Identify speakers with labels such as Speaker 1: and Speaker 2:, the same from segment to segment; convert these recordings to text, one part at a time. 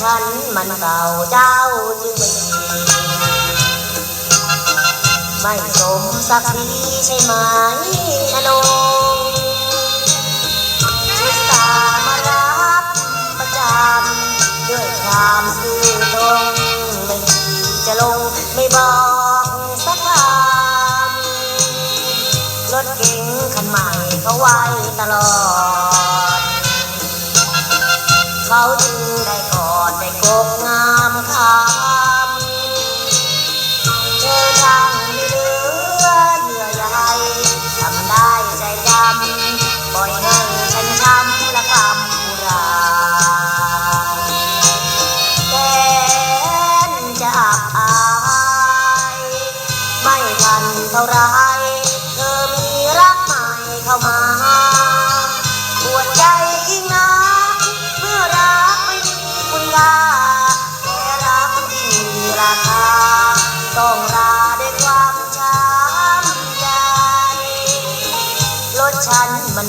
Speaker 1: ฉันมันเก่าเจ้าจึงไม่ดีไม่สมศักดิ์ศรีใช่ไหมอนงอุตส่าห์มารับประจำด้วยความซื่อตรงไม่ดีจะลงไม่บอกสักคำรถเก๋งคันใหม่เขาไว้ตลอด เขาจึงได้กอดได้กบงามคำเธอทางเหลือเหยื่อใยทำได้ใจดำปล่อยให้ฉันช้ำละกำปุราแกนจะอับอาย ไม่ทันเท่าไรเธอมีรักใหม่เข้ามา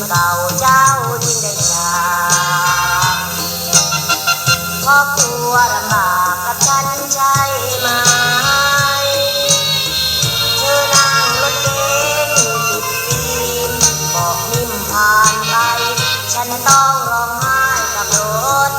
Speaker 1: เก่าเจ้าจึงได้จากเพรอบครัวลำบากกับฉันใช่ไหมเธอนั่งรถเก๋งติดฟิล์มบอกนิ่มผ่านไป ฉันต้องร้องไห้กับรถ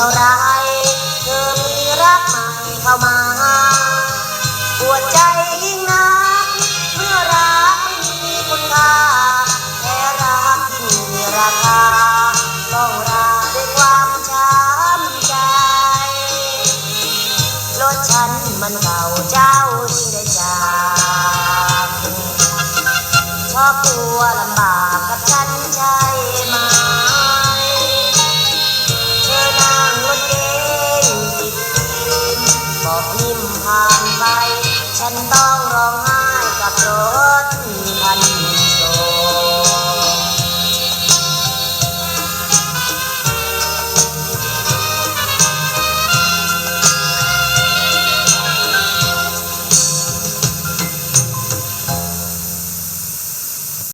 Speaker 1: เท่าไรเธอมีรักใหม่เข้ามาปวดใจยิ่งนักเมื่อรักไม่มีคุณค่าแต่รักที่มีราคาต้องราด้วยความช้ำใจรถฉันมันเก่าเจ้าจึงได้จากเพราะกลัวลำบา 너